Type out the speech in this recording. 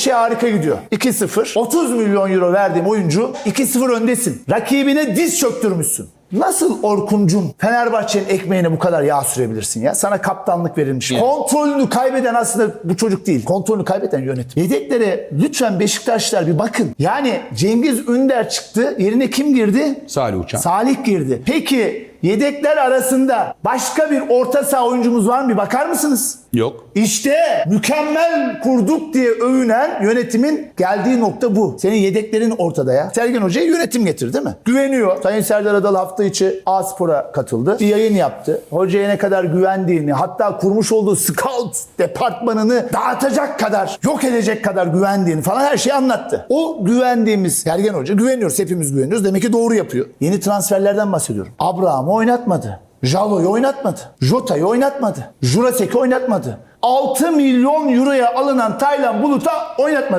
şey harika gidiyor. 2-0. 30 milyon euro verdiğim oyuncu 2-0 öndesin. Rakibine diz çöktürmüşsün. Nasıl Orkuncum Fenerbahçe'nin ekmeğine bu kadar yağ sürebilirsin ya? Sana kaptanlık verilmiş. Kontrolünü kaybeden aslında bu çocuk değil. Kontrolünü kaybeden yönetim. Yedeklere lütfen Beşiktaşlar bir bakın. Yani Cengiz Ünder çıktı. Yerine kim girdi? Salih Uçan. Salih girdi. Peki yedekler arasında başka bir orta saha oyuncumuz var mı? Bir bakar mısınız? Yok. İşte mükemmel kurduk diye övünen yönetimin geldiği nokta bu. Senin yedeklerin ortada ya. Sergen Hoca'ya yönetim getirdi değil mi? Güveniyor. Sayın Serdar Adalı hafta içi A-Spor'a katıldı. Bir yayın yaptı. Hocaya ne kadar güvendiğini hatta kurmuş olduğu scout departmanını dağıtacak kadar, yok edecek kadar güvendiğini falan her şeyi anlattı. O güvendiğimiz Sergen Hoca güveniyoruz. Hepimiz güveniyoruz. Demek ki doğru yapıyor. Yeni transferlerden bahsediyorum. Abraham'ı oynatmadı. Jalo'yu oynatmadı. Jota'yı oynatmadı. Jurasek'i oynatmadı. 6 milyon euroya alınan Taylan Bulut'a oynatmadı.